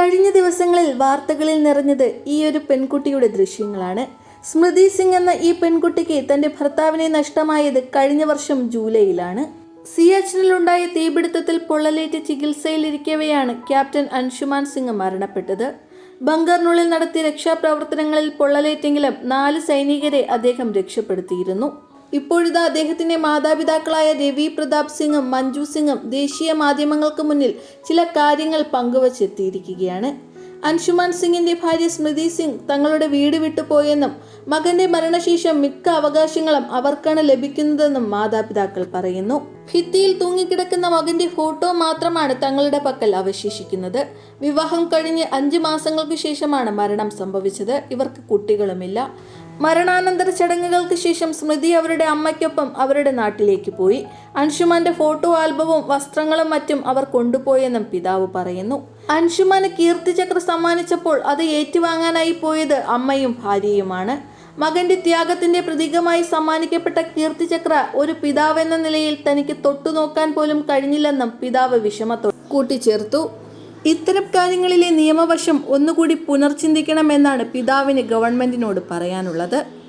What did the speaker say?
കഴിഞ്ഞ ദിവസങ്ങളിൽ വാർത്തകളിൽ നിറഞ്ഞത് ഈ ഒരു പെൺകുട്ടിയുടെ ദൃശ്യങ്ങളാണ്. സ്മൃതി സിംഗ് എന്ന ഈ പെൺകുട്ടിക്ക് തന്റെ ഭർത്താവിനെ നഷ്ടമായത് കഴിഞ്ഞ വർഷം ജൂലൈയിലാണ്. സിയാച്ചിനിലുണ്ടായ തീപിടുത്തത്തിൽ പൊള്ളലേറ്റ് ചികിത്സയിലിരിക്കവെയാണ് ക്യാപ്റ്റൻ അൻഷുമാൻ സിംഗ് മരണപ്പെട്ടത്. ബങ്കറിനുള്ളിൽ നടത്തിയ രക്ഷാപ്രവർത്തനങ്ങളിൽ പൊള്ളലേറ്റെങ്കിലും നാല് സൈനികരെ അദ്ദേഹം രക്ഷപ്പെടുത്തിയിരുന്നു. ഇപ്പോഴിതാ അദ്ദേഹത്തിന്റെ മാതാപിതാക്കളായ രവി പ്രതാപ് സിംഗും മഞ്ജു സിംഗും ദേശീയ മാധ്യമങ്ങൾക്ക് മുന്നിൽ ചില കാര്യങ്ങൾ പങ്കുവച്ചെത്തിയിരിക്കുകയാണ്. അൻഷുമാൻ സിംഗിന്റെ ഭാര്യ സ്മൃതി സിംഗ് തങ്ങളുടെ വീട് വിട്ടുപോയെന്നും മകന്റെ മരണശേഷം മിക്ക അവകാശങ്ങളും അവർക്കാണ് ലഭിക്കുന്നതെന്നും മാതാപിതാക്കൾ പറയുന്നു. ഭിത്തിയിൽ തൂങ്ങിക്കിടക്കുന്ന മകന്റെ ഫോട്ടോ മാത്രമാണ് തങ്ങളുടെ പക്കൽ അവശേഷിക്കുന്നത്. വിവാഹം കഴിഞ്ഞ് അഞ്ച് മാസങ്ങൾക്ക് ശേഷമാണ് മരണം സംഭവിച്ചത്. ഇവർക്ക് കുട്ടികളുമില്ല. മരണാനന്തര ചടങ്ങുകൾക്ക് ശേഷം സ്മൃതി അവരുടെ അമ്മയ്ക്കൊപ്പം അവരുടെ നാട്ടിലേക്ക് പോയി. അൻഷുമാന്റെ ഫോട്ടോ ആൽബവും വസ്ത്രങ്ങളും മറ്റും അവർ കൊണ്ടുപോയെന്നും പിതാവ് പറയുന്നു. അൻഷുമാന് കീർത്തിചക്ര സമ്മാനിച്ചപ്പോൾ അത് ഏറ്റുവാങ്ങാനായി പോയത് അമ്മയും ഭാര്യയുമാണ്. മകന്റെ ത്യാഗത്തിന്റെ പ്രതീകമായി സമ്മാനിക്കപ്പെട്ട കീർത്തിചക്ര ഒരു പിതാവെന്ന നിലയിൽ തനിക്ക് തൊട്ടുനോക്കാൻ പോലും കഴിഞ്ഞില്ലെന്നും പിതാവ് വിഷമത്തോ കൂട്ടിച്ചേർത്തു. ഇത്തരം കാര്യങ്ങളിലെ നിയമവശം ഒന്നുകൂടി പുനർചിന്തിക്കണമെന്നാണ് പിതാവിന് ഗവൺമെന്റിനോട് പറയാനുള്ളത്.